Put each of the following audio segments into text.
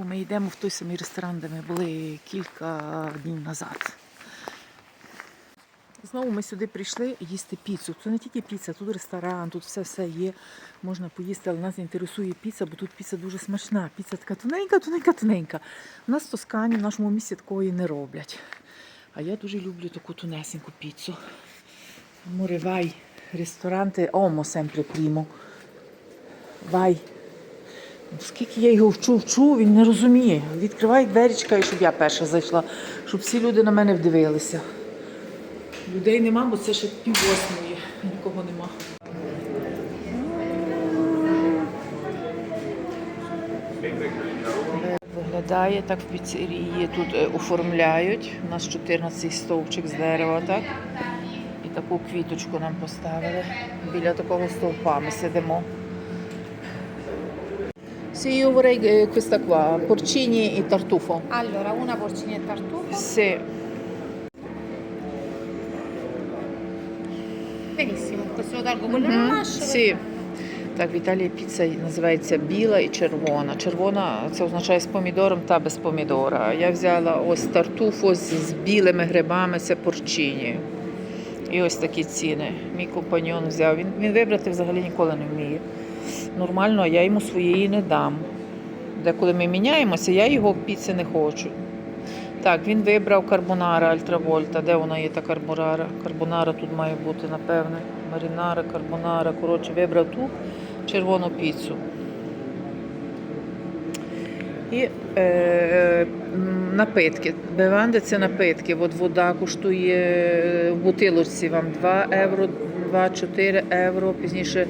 Знову ми йдемо в той самий ресторан, де ми були кілька днів назад. Знову ми сюди прийшли їсти піцу. Це не тільки піца, тут ресторан, тут все все є. Можна поїсти, але нас інтересує піца, бо тут піца дуже смачна. Піца така тоненька, тоненька, тоненька. У нас в Тоскані, в нашому місті такої не роблять. А я дуже люблю таку тонесеньку піцу. Amore, vai, ristorante Omo sempre primo. Vai. Скільки я його вчу, вчу, він не розуміє. Відкривай дверічка, і щоб я перша зайшла, щоб всі люди на мене вдивилися. Людей нема, бо це ще пів восьмої. Нікого нема. Виглядає так в піцерії. Тут е, оформляють. У нас 14 стовпчик з дерева, так? І таку квіточку нам поставили. Біля такого стовпа ми сидимо. Sì, io vorrei eh, questa qua, porcini e tartufo. Allora, una porcina e tartufo. Sì. Benissimo, questo lo tolgo quello non lascio. Sì. Так, в Італії піца називається біла і червона. Червона це означає з помідором та без помідора. Я взяла ось тартуфо з, з білими грибами, це порчині. І ось такі ціни. Мій компаньон взяв. Він, він вибрати взагалі ніколи не вміє. Нормально, а я йому своєї не дам. Деколи ми міняємося, я його піци не хочу. Так, він вибрав карбонара Альтравольта. Де вона є та карбонара? Карбонара тут має бути, напевне. Марінара, карбонара. Коротше, вибрав ту червону піцу. І е, м, напитки. Беванди це напитки. От вода коштує е, в бутилочці вам 2 євро, 2-4 євро. Пізніше е,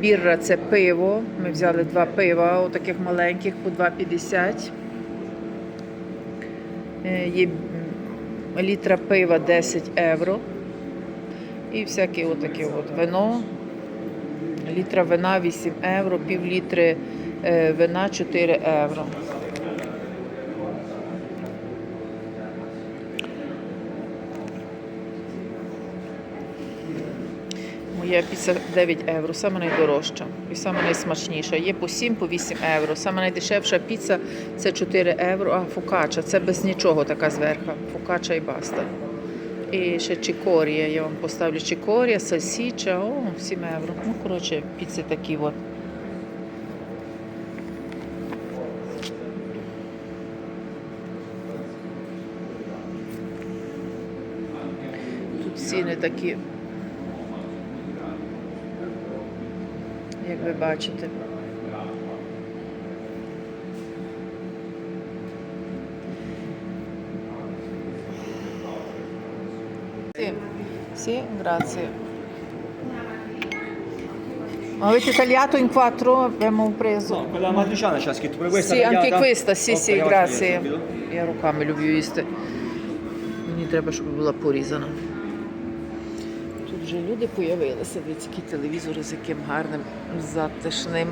бірра це пиво. Ми взяли два пива, отаких маленьких по 2,50. Е, Є літра пива 10 євро. І всяке отаке от вино. Літра вина 8 євро, пів літри е, вина 4 євро. Моя піца 9 євро, саме найдорожча і саме найсмачніша. Є по 7, по 8 євро. Саме найдешевша піца це 4 євро, а фокача це без нічого така зверху. Фокача і баста. І ще чикорія. Я вам поставлю чикорія, сальсіча, о, 7 євро. Ну, коротше, піци такі от. Тут ціни такі. Як ви бачите. Sì, sì, grazie. Avete tagliato in quattro? Abbiamo preso. No, quella matriciana c'è scritto pure questa. Sì, anche tagliata? questa, sì, Ok, sì, la faccio grazie. vedere subito. Я руками люблю їсти. Мені треба, щоб була порізана. Вже люди появилися, дивіться, які телевізори з яким гарним затишним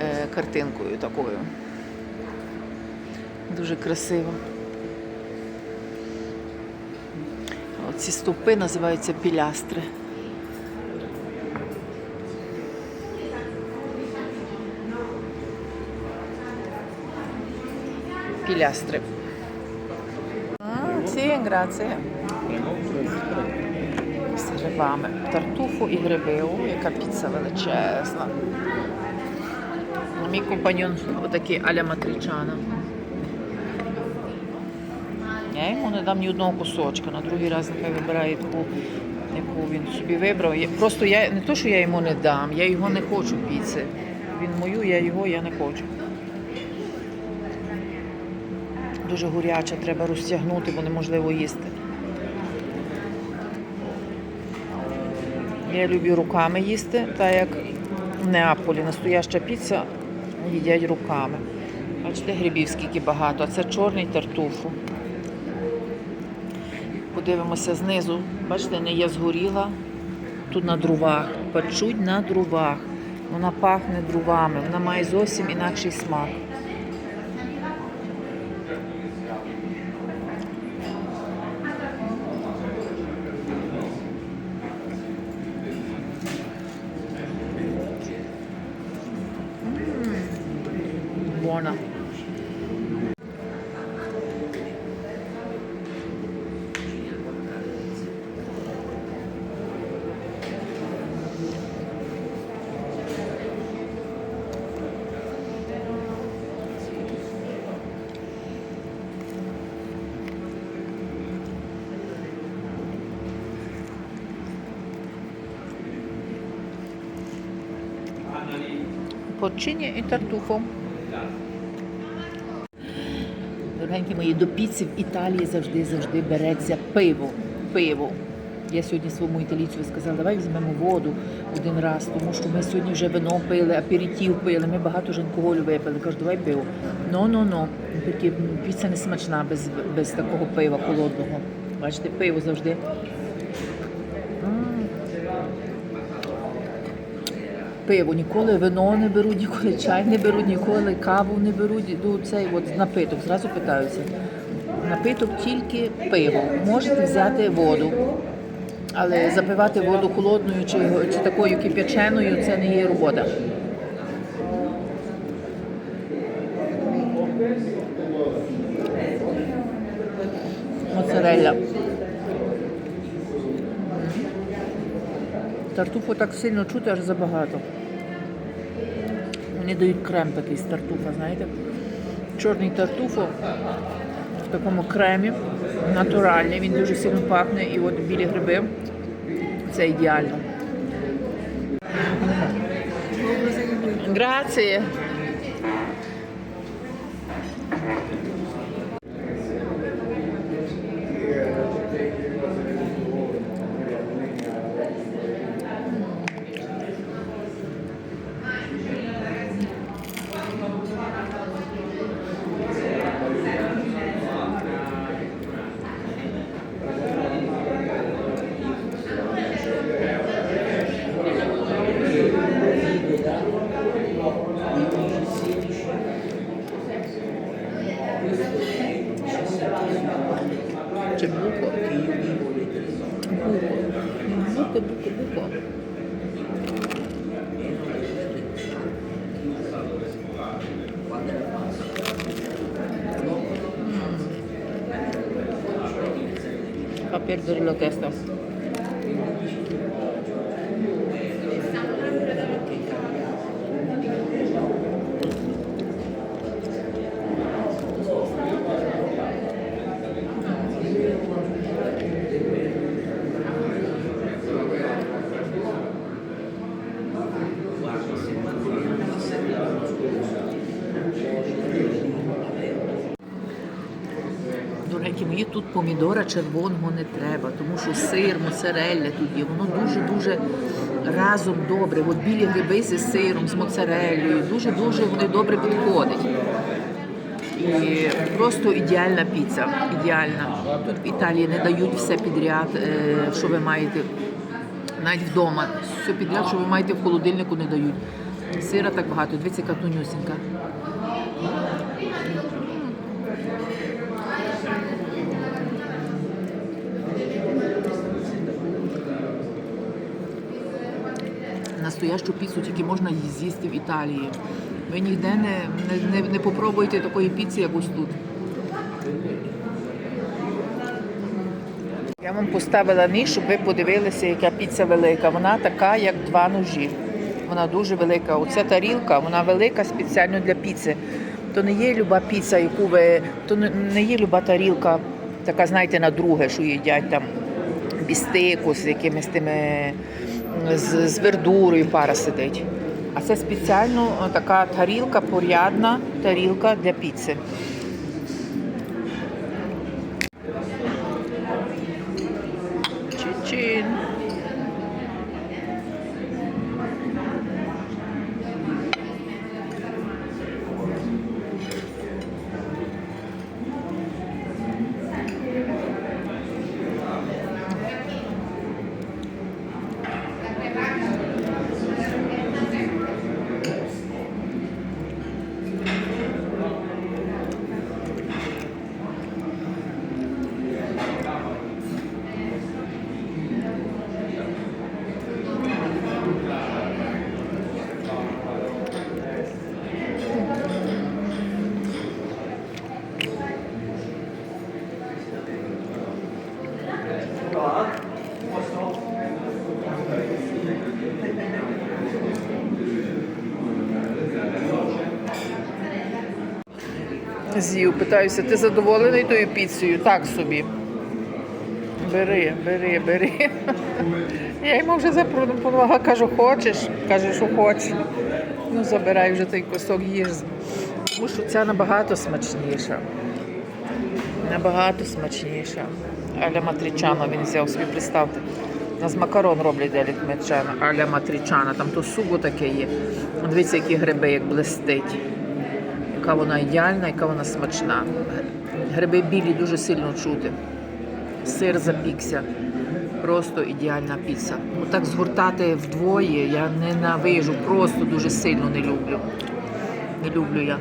е, картинкою такою. Дуже красиво. Ці стовпи називаються пілястри. Пілястри. Sì, grazie. Грибами. Тартуфу і гриби. О, яка піца величезна. Мій компаньон отакий аля матричана. Я йому не дам ні одного кусочка. На другий раз нехай вибирає таку, яку він собі вибрав. Просто я не то, що я йому не дам, я його не хочу піци. Він мою, я його, я не хочу. Дуже горяча, треба розтягнути, бо неможливо їсти. Я люблю руками їсти, так як в Неаполі настояща піца їдять руками. Бачите, грибів скільки багато, а це чорний тартуфу. Подивимося знизу. Бачите, не є згоріла. Тут на дровах. Печуть на дровах. Вона пахне дровами, вона має зовсім інакший смак. Порчині і тартуфо. Дорогенькі мої, до піци в Італії завжди завжди береться пиво. Пиво. Я сьогодні своєму італійцю сказала, давай візьмемо воду один раз, тому що ми сьогодні вже вино пили, аперитив пили, ми багато ж алкоголю випили. Кажу, давай пиво. Ну, ну, ну. Такі піца не смачна без, без такого пива холодного. Бачите, пиво завжди. Пиво ніколи вино не беруть, ніколи чай не беруть, ніколи каву не беруть. Ну, цей от напиток, зразу питаюся. Напиток тільки пиво. Можете взяти воду. Але запивати воду холодною чи, чи такою кип'яченою це не є робота. Моцарелля. Тартуфу так сильно чути, аж забагато. Вони дають крем такий з тартуфа, знаєте? Чорний тартуфо в такому кремі, натуральний, він дуже сильно пахне. І от білі гриби це ідеально. Грації. pierdur lo que. Мої, тут помідора червоного не треба, тому що сир, моцарелля тут є. Воно дуже-дуже разом добре. От білі гриби зі сиром, з моцареллею. Дуже-дуже вони добре підходять. І просто ідеальна піца. Ідеальна. Тут в Італії не дають все підряд, е, що ви маєте навіть вдома. Все підряд, що ви маєте в холодильнику, не дають. Сира так багато, дивіться, яка тонюсінька. Настоящу піцу тільки можна з'їсти в Італії. Ви ніде не, не, не, не попробуєте такої піци, як ось тут. Я вам поставила ніж, щоб ви подивилися, яка піца велика. Вона така, як два ножі. Вона дуже велика. Оця тарілка, вона велика спеціально для піци. То не є люба піца, яку ви. То не є люба тарілка, така, знаєте, на друге, що їдять там бістику з якимись тими з, з вердурою пара сидить. А це спеціально така тарілка, порядна тарілка для піци. З'їв, питаюся, ти задоволений тою піцею? Так собі. Бери, бери, бери. Я йому вже запропонувала, кажу, хочеш? Каже, що хочеш. Ну, забирай вже той кусок їж. Тому що ця набагато смачніша. Набагато смачніша. Аля матричана він взяв собі, представте. У нас макарон роблять деля матричана, аля матричана. Там то суго таке є. Дивіться, які гриби, як блистить. Яка вона ідеальна, яка вона смачна. Гриби білі дуже сильно чути. Сир запікся. Просто ідеальна піца. Ну так згортати вдвоє я ненавижу, просто дуже сильно не люблю. Не люблю я.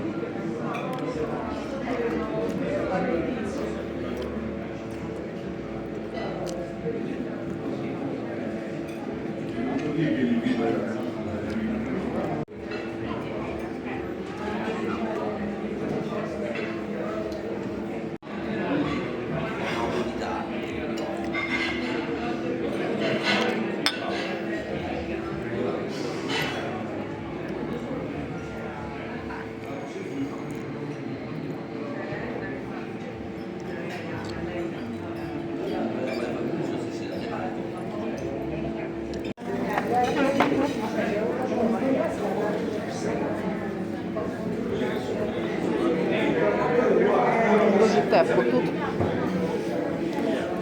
Дуже тепло тут.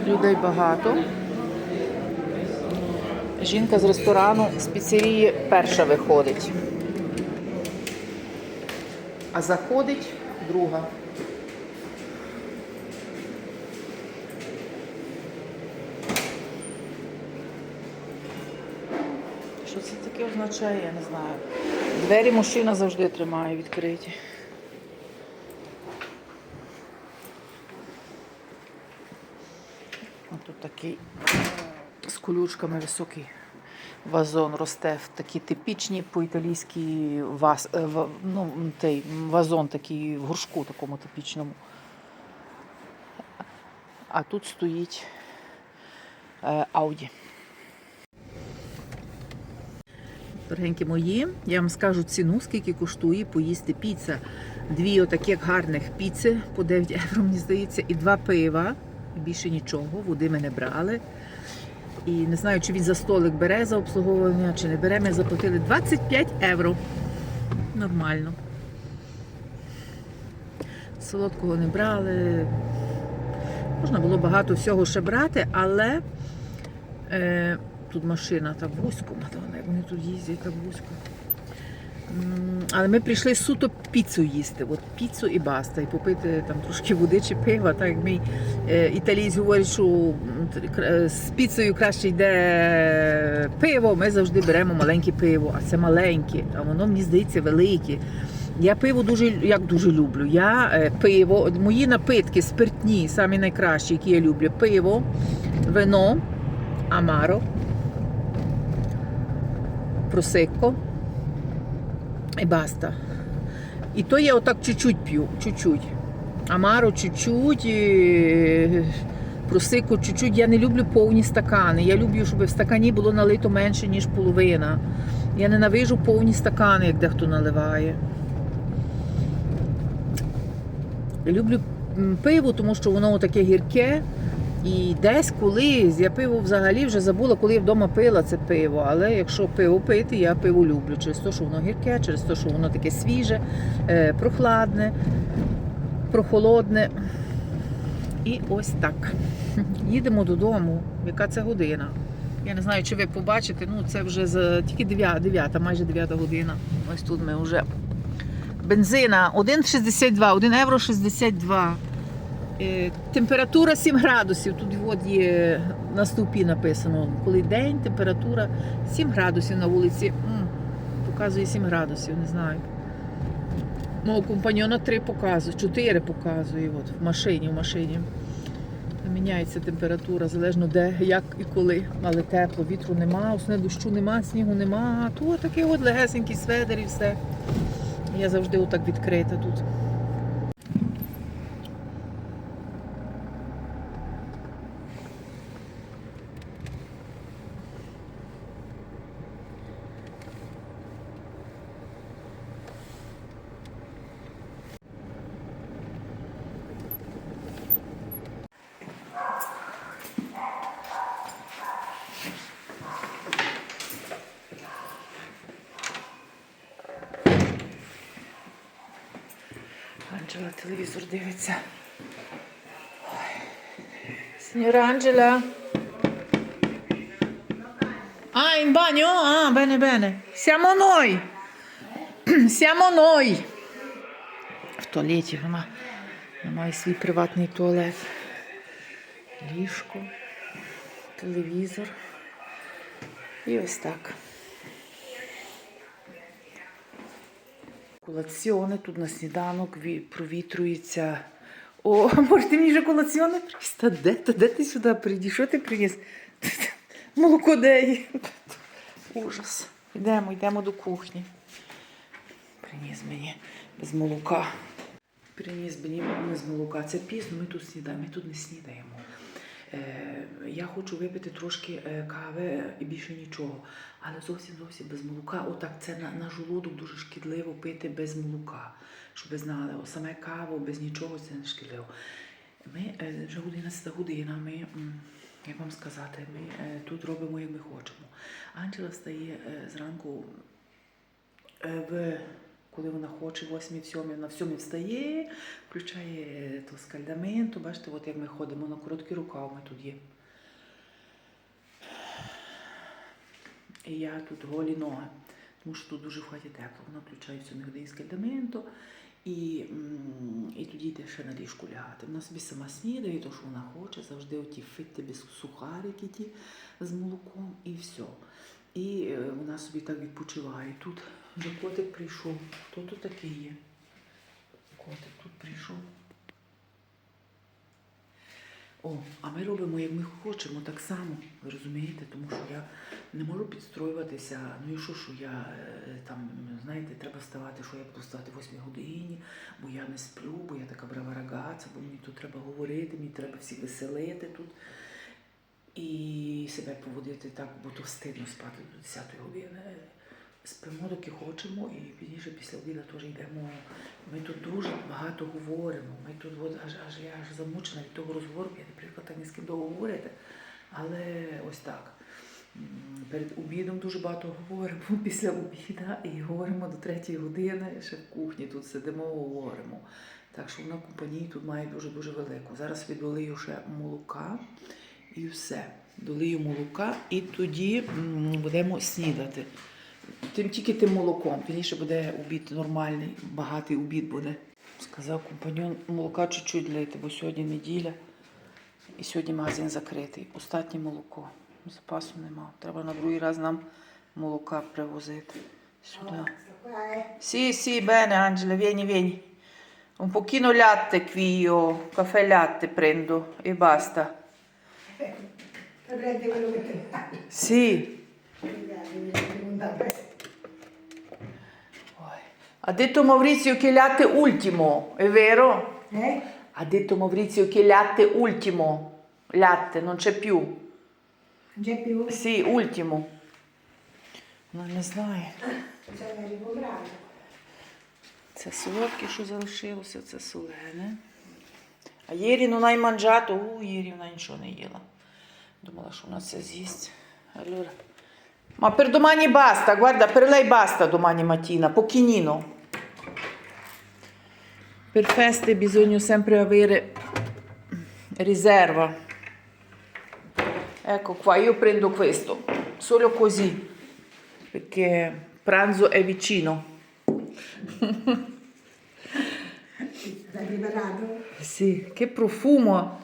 Людей багато. Жінка з ресторану з піцерії перша виходить. А заходить друга. Що це таке означає, я не знаю. Двері мужчина завжди тримає відкриті. Тут такий з колючками високий вазон росте в такі типічні по-італійськи ваз, е, ну, вазон такий в горшку такому типічному. А тут стоїть е, Ауді. Дорогенькі мої, я вам скажу ціну, скільки коштує поїсти піца. Дві отаких гарних піци по 9 євро, мені здається, і два пива. І більше нічого, води ми не брали. І не знаю, чи він за столик бере за обслуговування, чи не бере. Ми заплатили 25 євро. Нормально. Солодкого не брали. Можна було багато всього ще брати, але е, тут машина так вузько, вони тут їздять так вузько. Але ми прийшли суто піцу їсти. От піцу і баста, і попити там трошки води чи пива. Так як мій е, італієць говорить, що е, з піцею краще йде пиво. Ми завжди беремо маленьке пиво, а це маленьке, а воно мені здається велике. Я пиво дуже як дуже люблю. Я е, пиво, мої напитки спиртні, самі найкращі, які я люблю. Пиво, вино, амаро, просекко і баста. І то я отак чуть-чуть п'ю, чуть-чуть. Амаро чуть-чуть, просику чуть-чуть. Я не люблю повні стакани. Я люблю, щоб в стакані було налито менше, ніж половина. Я ненавижу повні стакани, як дехто наливає. Люблю пиво, тому що воно таке гірке. І десь колись я пиво взагалі вже забула, коли я вдома пила це пиво. Але якщо пиво пити, я пиво люблю через те, що воно гірке, через те, що воно таке свіже, е, прохладне, прохолодне. І ось так. Їдемо додому. Яка це година? Я не знаю, чи ви побачите. Ну, це вже за тільки 9, 9 майже 9 година. Ось тут ми вже. Бензина 1,62, 1 євро 62. Е, Температура 7 градусів. Тут от є на стовпі написано, коли день, температура 7 градусів на вулиці. Показує 7 градусів, не знаю. Мого компаньона 3 показує, 4 показує от, в машині, в машині. Міняється температура, залежно де, як і коли. Але тепло, вітру нема, основне дощу нема, снігу нема. То такий от легесенький сведер і все. Я завжди отак відкрита тут. Анджела телевізор дивиться. Signora Angela. Ah, in bagno? Ah, bene, bene. Siamo noi. Siamo. В туалеті вона має свій приватний туалет. Ліжко, телевізор. І ось так. Колаціони тут на сніданок ві- провітрюється. О, може ти мені вже колаціони приніс? Де, та де ти сюди прийдеш? Що ти приніс? Молоко де? Ужас. Йдемо, йдемо до кухні. Приніс мені без молока. Приніс мені без молока. Це пізно, ми тут снідаємо, ми тут не снідаємо. Е, я хочу випити трошки е, кави і більше нічого. Але зовсім зовсім без молока. Отак це на, на желудок дуже шкідливо пити без молока. Щоб знали, О, саме каву без нічого це не шкідливо. Ми е, вже 11 година, ми, як вам сказати, ми тут робимо, як ми хочемо. Анджела встає зранку в. Коли вона хоче, 8 7 вона в 7 встає, включає то скальдаменто. Бачите, от як ми ходимо на короткий рукав, ми тут є. І я тут голі ноги, тому що тут дуже в хаті тепло. Вона включає в 7 годині скальдаменто і, і тоді йде ще на ліжку лягати. Вона собі сама снідає, то, що вона хоче, завжди оті фити без сухарики ті з молоком і все. І е, вона собі так відпочиває. Тут вже котик прийшов. Хто тут такий є? Котик тут прийшов. О, а ми робимо, як ми хочемо, так само, ви розумієте, тому що я не можу підстроюватися. Ну і що, що я е, там, знаєте, треба вставати, що я буду вставати в 8 годині, бо я не сплю, бо я така брава рагаця, бо мені тут треба говорити, мені треба всіх веселити тут. І себе поводити так, бо то стидно спати до 10 години. Спимо, доки хочемо, і пізніше після обіду теж йдемо. Ми тут дуже багато говоримо. Ми тут от, аж, аж я аж замучена від того розговору, я, наприклад, так ні з ким довго говорити. Але ось так. Перед обідом дуже багато говоримо після обіда і говоримо до третьої години, ще в кухні тут сидимо, говоримо. Так що вона компанії тут має дуже-дуже велику. Зараз відволию ще молока і все. Долию молока і тоді будемо снідати. Тим тільки тим молоком. Пізніше буде обід нормальний, багатий обід буде. Сказав компаньон, молока чуть-чуть лити, бо сьогодні неділя і сьогодні магазин закритий. Остатнє молоко. Запасу нема. Треба на другий раз нам молока привозити сюди. Sì, sì, bene Angela, vieni, vieni. Un pochino latte qui io, caffè latte prendo e basta. Prende quello che. Sì. Ha detto Maurizio che il latte ultimo, è vero? Eh? Ha detto Maurizio che il latte ultimo. Latte, non c'è più. Non c'è più? Sì, ultimo. Ну, не знаю. C'è da ricomprare. Це солодке, що залишилося, це солене. А Єрі non hai mangiato? У, Єрі вона нічого не їла. Думала, що вона це з'їсть. Allora. Ma per domani basta, guarda, per lei basta domani mattina, pochino. Per feste bisogna sempre avere riserva. Ecco qua, io prendo questo, solo così, perché pranzo è vicino. Sì, che profumo!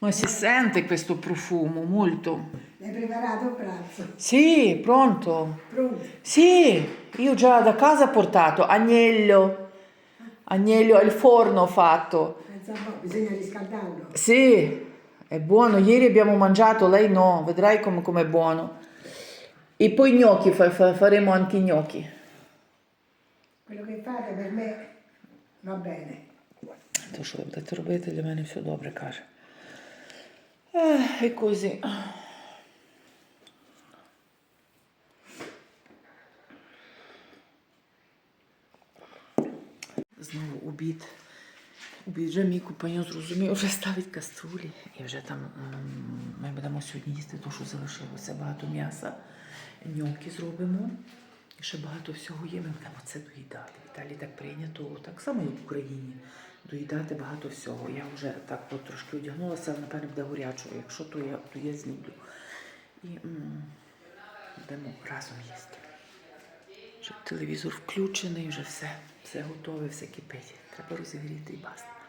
Ma si sente questo profumo molto. L'hai preparato il pranzo? Sì, pronto. Pronto? Sì, io già da casa ho portato agnello. Agnello al forno ho fatto. Pensa un po', bisogna riscaldarlo. Sì, è buono. Ieri abbiamo mangiato, lei no, vedrai come è buono. E poi gnocchi, fa- fa- faremo anche i gnocchi. Quello che fate per me va bene. То що ви будете робити, для мене все добре каже. Ех, і козі. Знову обід. Обід вже мій компаньон зрозумів, вже ставить каструлі. І вже там ми будемо сьогодні їсти те, що залишилося багато м'яса. Ньоки зробимо. І ще багато всього є, ми будемо це доїдати. В Італії так прийнято, так само і в Україні. Доїдати багато всього. Я вже так от трошки одягнулася, але напевне буде горячого. Якщо то я, то я знімлю. І будемо разом їсти. Вже телевізор включений, вже все, все готове, все кипить. Треба розігріти і басти.